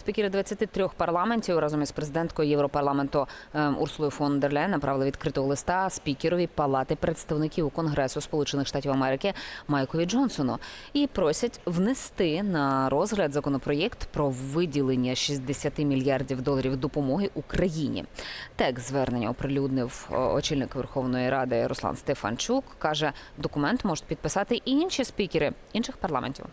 Спікери 23 парламентів разом із президенткою Європарламенту ем, Урсулою фон дер Ляєн направили відкритого листа спікерові Палати представників Конгресу Сполучених Штатів Америки Майкові Джонсону і просять внести на розгляд законопроєкт про виділення 60 мільярдів доларів допомоги Україні. Текст звернення оприлюднив очільник Верховної Ради Руслан Стефанчук. каже, документ можуть підписати і інші спікери інших парламентів.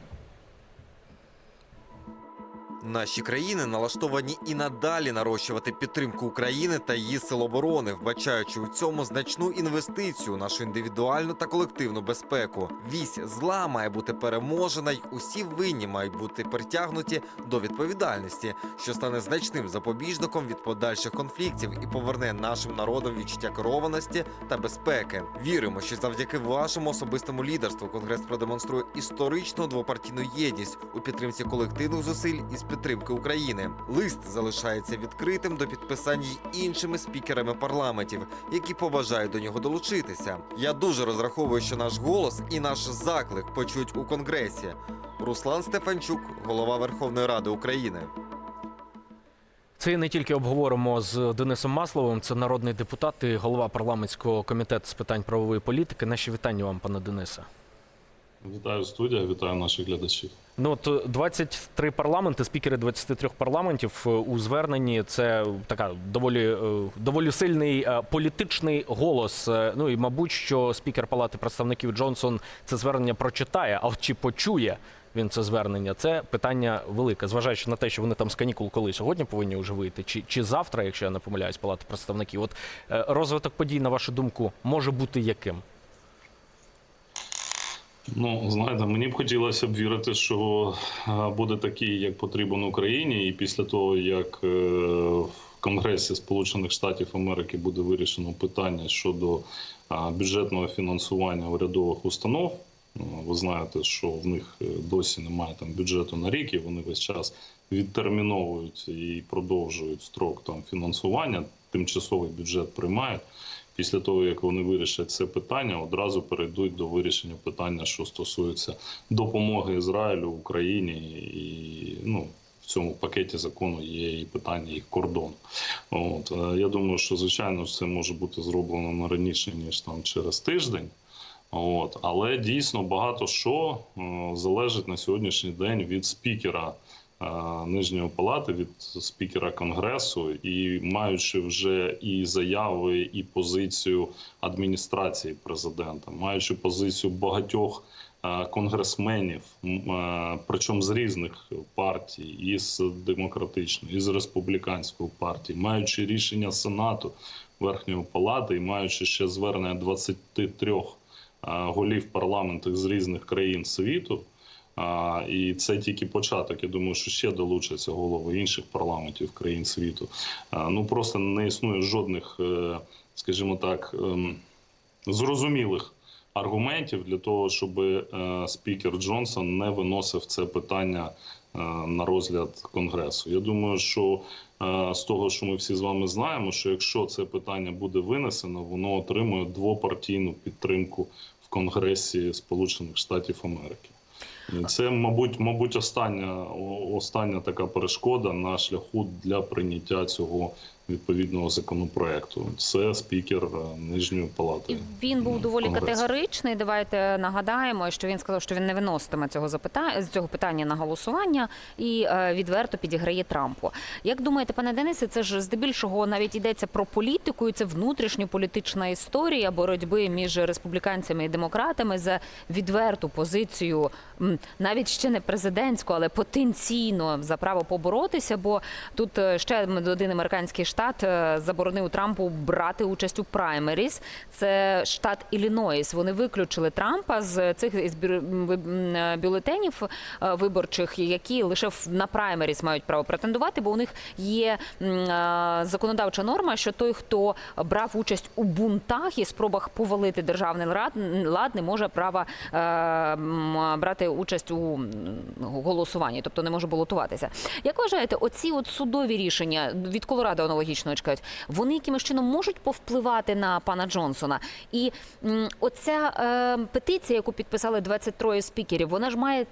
Наші країни налаштовані і надалі нарощувати підтримку України та її сил оборони, вбачаючи у цьому значну інвестицію у нашу індивідуальну та колективну безпеку. Вісь зла має бути переможена, й усі винні мають бути притягнуті до відповідальності, що стане значним запобіжником від подальших конфліктів і поверне нашим народам відчуття керованості та безпеки. Віримо, що завдяки вашому особистому лідерству Конгрес продемонструє історичну двопартійну єдність у підтримці колективних зусиль із підтримки України. Лист залишається відкритим до підписання й іншими спікерами парламентів, які побажають до нього долучитися. Я дуже розраховую, що наш голос і наш заклик почують у конгресі. Руслан Стефанчук, голова Верховної Ради України. Це не тільки обговоримо з Денисом Масловим, це народний депутат і голова парламентського комітету з питань правової політики. Наші вітання вам, пане Денисе. Вітаю студія, вітаю наших глядачів. Ну от е, 23 парламенти, спікери 23 парламентів е, у зверненні. Це така доволі е, доволі сильний е, політичний голос. Е, Ну і мабуть, що спікер Палати представників Джонсон це звернення прочитає, а от чи почує він це звернення? Це питання велике, зважаючи на те, що вони там з канікул коли сьогодні повинні вже вийти, чи, чи завтра, якщо я не помиляюсь, Палати представників. От е, розвиток подій, на вашу думку, може бути яким? Ну, знаєте, мені б хотілося б вірити, що е, буде такий, як потрібен Україні, і після того, як е, в Конгресі Сполучених Штатів Америки буде вирішено питання щодо е, бюджетного фінансування урядових установ. Ну, Ви знаєте, що в них досі немає там бюджету на рік, і вони весь час відтерміновують і продовжують строк там фінансування. Тимчасовий бюджет приймають. Після того, як вони вирішать це питання, одразу перейдуть до вирішення питання, що стосується допомоги Ізраїлю Україні, і ну в цьому пакеті закону є і питання їх кордону. От е, я думаю, що звичайно це може бути зроблено не раніше ніж там через тиждень. От, але дійсно багато що е, залежить на сьогоднішній день від спікера нижньої палати, від спікера конгресу, і маючи вже і заяви, і позицію адміністрації президента, маючи позицію багатьох е, конгресменів, е, причому з різних партій, із демократичної, із республіканської партії, маючи рішення сенату верхньої палати і маючи ще звернення 23 е, голів парламентів з різних країн світу. А, і це тільки початок. Я думаю, що ще долучаться голови інших парламентів країн світу. А, ну просто не існує жодних, е, скажімо так, ем, зрозумілих аргументів для того, щоб е, спікер Джонсон не виносив це питання е, на розгляд конгресу. Я думаю, що з того, що ми всі з вами знаємо, що якщо це питання буде винесено, воно отримує двопартійну підтримку в Конгресі Сполучених Штатів Америки. І Це, мабуть, мабуть, остання, остання така перешкода на шляху для прийняття цього відповідного законопроекту. Це спікер е, нижньої палати. І він був доволі Конгресу. категоричний. Давайте нагадаємо, що він сказав, що він не виноситиме цього запитання з цього питання на голосування і е, відверто підіграє Трампу. Як думаєте, пане Денисе, це ж здебільшого навіть йдеться про політику, і це внутрішньополітична історія боротьби між республіканцями і демократами за відверту позицію, навіть ще не президентську, але потенційно за право поборотися. Бо тут е, ще один американський штат е, заборонив Трампу брати участь у праймеріс. Це штат Іллінойс. Вони виключили Трампа з цих е, бюлетенів е, виборчих, які лише на праймеріс мають право претендувати, бо у них є законодавча норма, що той, хто брав участь у бунтах і спробах повалити державний лад, не може права брати участь у голосуванні, тобто не може балотуватися. Як вважаєте, оці от судові рішення від Колорадо аналогічно чекають, вони якимось чином можуть повпливати на пана Джонсона? І м, оця е, петиція, яку підписали 23 спікерів, вона ж має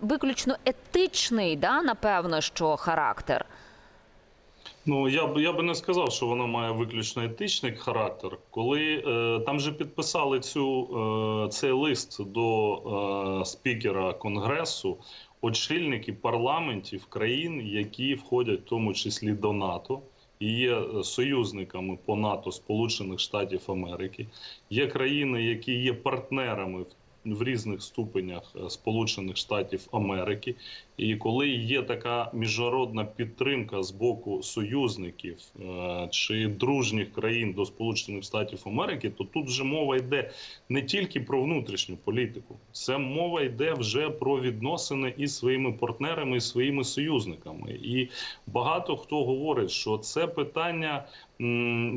виключно етичний, да, напевно, що характер. Ну я б я би не сказав, що вона має виключно етичний характер. Коли е, там же підписали цю е, цей лист до е, спікера конгресу, очільники парламентів країн, які входять в тому числі до НАТО. І є е, союзниками по НАТО Сполучених Штатів Америки, є країни, які є партнерами в в різних ступенях е, Сполучених Штатів Америки. І коли є така міжнародна підтримка з боку союзників е, чи дружніх країн до Сполучених Штатів Америки, то тут вже мова йде не тільки про внутрішню політику, це мова йде вже про відносини із своїми партнерами, і своїми союзниками. І багато хто говорить, що це питання,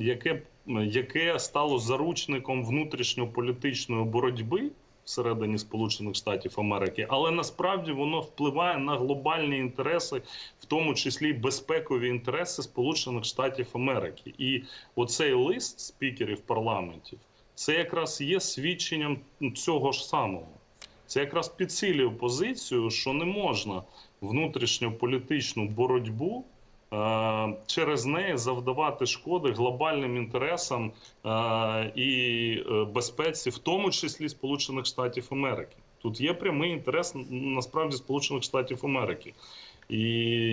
яке, яке стало заручником внутрішньополітичної боротьби всередині Сполучених Штатів Америки, але насправді воно впливає на глобальні інтереси, в тому числі безпекові інтереси Сполучених Штатів Америки. І оцей лист спікерів парламентів це якраз є свідченням цього ж самого. Це якраз підсилює позицію, що не можна внутрішньополітичну боротьбу через неї завдавати шкоди глобальним інтересам е, і е, безпеці, в тому числі Сполучених Штатів Америки. Тут є прямий інтерес насправді Сполучених Штатів Америки. І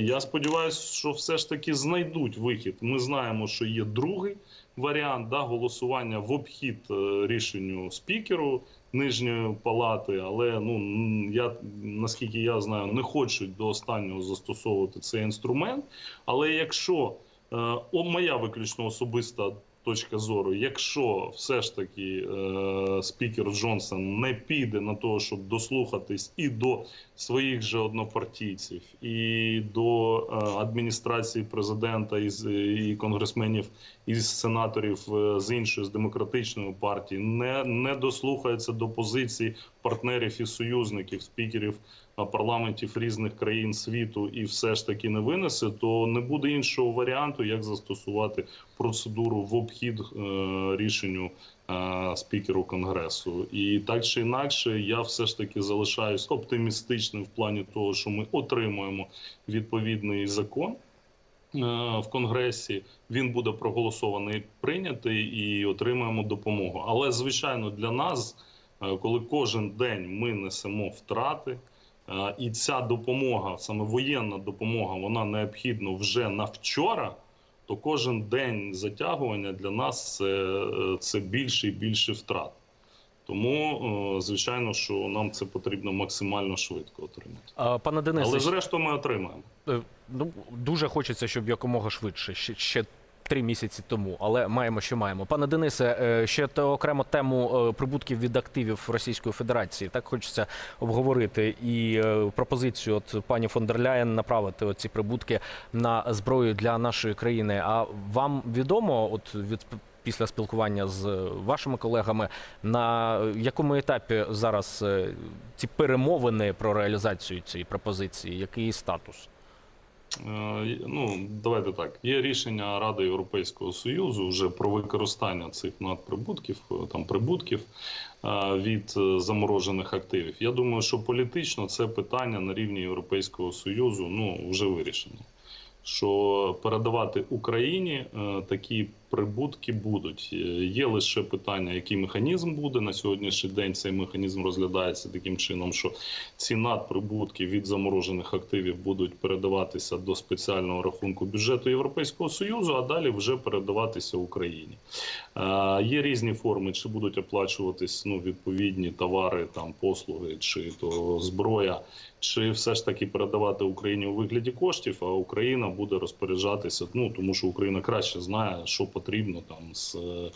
я сподіваюся, що все ж таки знайдуть вихід. Ми знаємо, що є другий варіант да, голосування в обхід е, рішенню спікеру нижньої палати, але ну я наскільки я знаю, не хочуть до останнього застосовувати цей інструмент. Але якщо е, о, моя виключно особиста точка зору, якщо все ж таки е, спікер Джонсон не піде на те, щоб дослухатись і до своїх же однопартійців, і до е, адміністрації президента і, і конгресменів із сенаторів е, з іншої з демократичної партії, не, не дослухається до позицій партнерів і союзників, спікерів парламентів різних країн світу і все ж таки не винесе, то не буде іншого варіанту, як застосувати процедуру в обхід е, рішенню е, спікеру конгресу. І так чи інакше, я все ж таки залишаюсь оптимістичним в плані того, що ми отримуємо відповідний закон. Е, В конгресі він буде проголосований, прийнятий і отримаємо допомогу. Але звичайно, для нас, е, коли кожен день ми несемо втрати, е, і ця допомога, саме воєнна допомога, вона необхідна вже на вчора. То кожен день затягування для нас це, це більше і більше втрат. Тому, е, звичайно, що нам це потрібно максимально швидко отримати. А, Пане Денисе, Але зрештою ми отримаємо. Е, Ну, дуже хочеться, щоб якомога швидше, ще, ще три місяці тому, але маємо, що маємо. Пане Денисе, е, ще окремо тему прибутків від активів Російської Федерації. Так хочеться обговорити і пропозицію от пані фон дер Ляєн направити ці прибутки на зброю для нашої країни. А вам відомо, от від після спілкування з вашими колегами, на якому етапі зараз е, ці перемовини про реалізацію цієї пропозиції? Який статус? Е, Ну, давайте так. Є рішення Ради Європейського Союзу вже про використання цих надприбутків, е, там прибутків від заморожених активів. Я думаю, що політично це питання на рівні Європейського Союзу ну, вже вирішено. Що передавати Україні такі прибутки будуть. Е, Є лише питання, який механізм буде на сьогоднішній день. Цей механізм розглядається таким чином, що ці надприбутки від заморожених активів будуть передаватися до спеціального рахунку бюджету Європейського союзу, а далі вже передаватися Україні. Е, Є різні форми, чи будуть оплачуватись ну, відповідні товари, там послуги, чи то зброя, чи все ж таки передавати Україні у вигляді коштів, а Україна буде розпоряджатися. Ну тому що Україна краще знає, що потрібно там з е,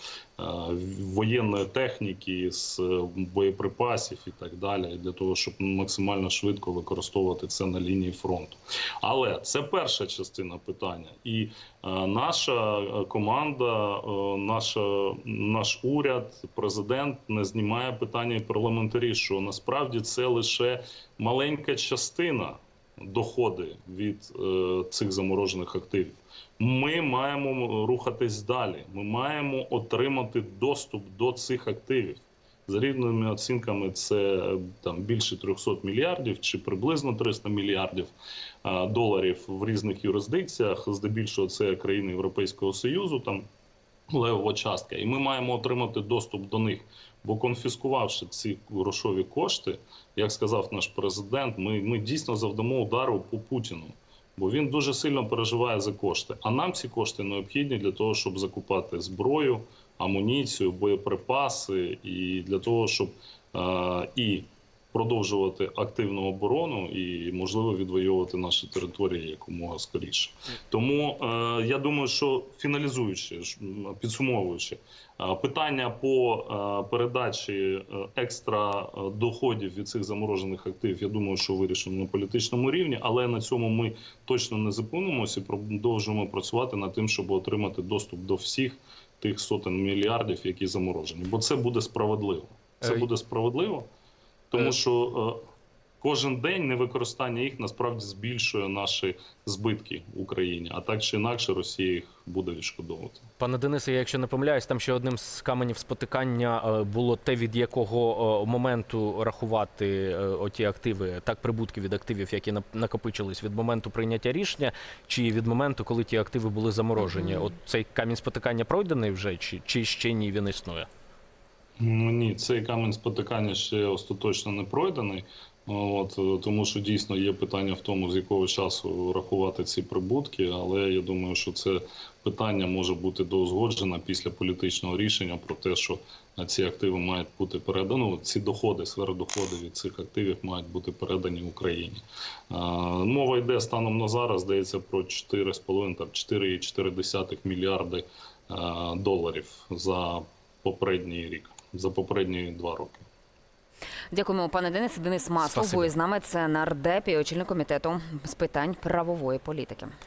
воєнної техніки, з е, боєприпасів і так далі, для того, щоб максимально швидко використовувати це на лінії фронту. Але це перша частина питання, і е, наша команда, наша наш уряд, президент не знімає питання і парламентарі, що насправді це лише маленька частина доходи від е, цих заморожених активів. Ми маємо рухатись далі. Ми маємо отримати доступ до цих активів. За різними оцінками, це е, там більше 300 мільярдів чи приблизно 300 мільярдів е, доларів в різних юрисдикціях. Здебільшого це країни Європейського Союзу. Там левова частка, і ми маємо отримати доступ до них. Бо конфіскувавши ці грошові кошти, як сказав наш президент, ми, ми дійсно завдамо удару по Путіну, бо він дуже сильно переживає за кошти. А нам ці кошти необхідні для того, щоб закупати зброю, амуніцію, боєприпаси, і для того, щоб е, і продовжувати активну оборону і можливо відвоювати наші території якомога скоріше. Тому е, я думаю, що фіналізуючи, підсумовуючи, е, питання по е, передачі е, екстра доходів від цих заморожених активів, я думаю, що вирішено на політичному рівні, але на цьому ми точно не зупинимося і продовжуємо працювати над тим, щоб отримати доступ до всіх тих сотень мільярдів, які заморожені. Бо це буде справедливо. Це буде справедливо, тому е, що е, кожен день невикористання їх насправді збільшує наші збитки в Україні. А так чи інакше, Росія їх буде відшкодовувати. Пане Денисе, я якщо не помиляюсь, там ще одним з каменів спотикання е, було те, від якого моменту рахувати оті активи, так прибутки від активів, які накопичились від моменту прийняття рішення, чи від моменту, коли ті активи були заморожені. От цей камінь спотикання пройдений вже, чи, чи ще ні, він існує? Ну, Ні, цей камінь спотикання ще остаточно не пройдений. От е, тому, що дійсно є питання в тому, з якого часу рахувати ці прибутки. Але я думаю, що це питання може бути доузгоджено після політичного рішення про те, що е, ці активи мають бути передані. Ну, ці доходи, сферодоходи від цих активів мають бути передані Україні. Мова йде станом на зараз, здається, про 4,5 там 4,4 мільярди е, доларів за попередній рік, за попередні два роки. Дякуємо, пане Денисе. Денис Маслов був із нами. Це нардеп і очільник комітету з питань правової політики.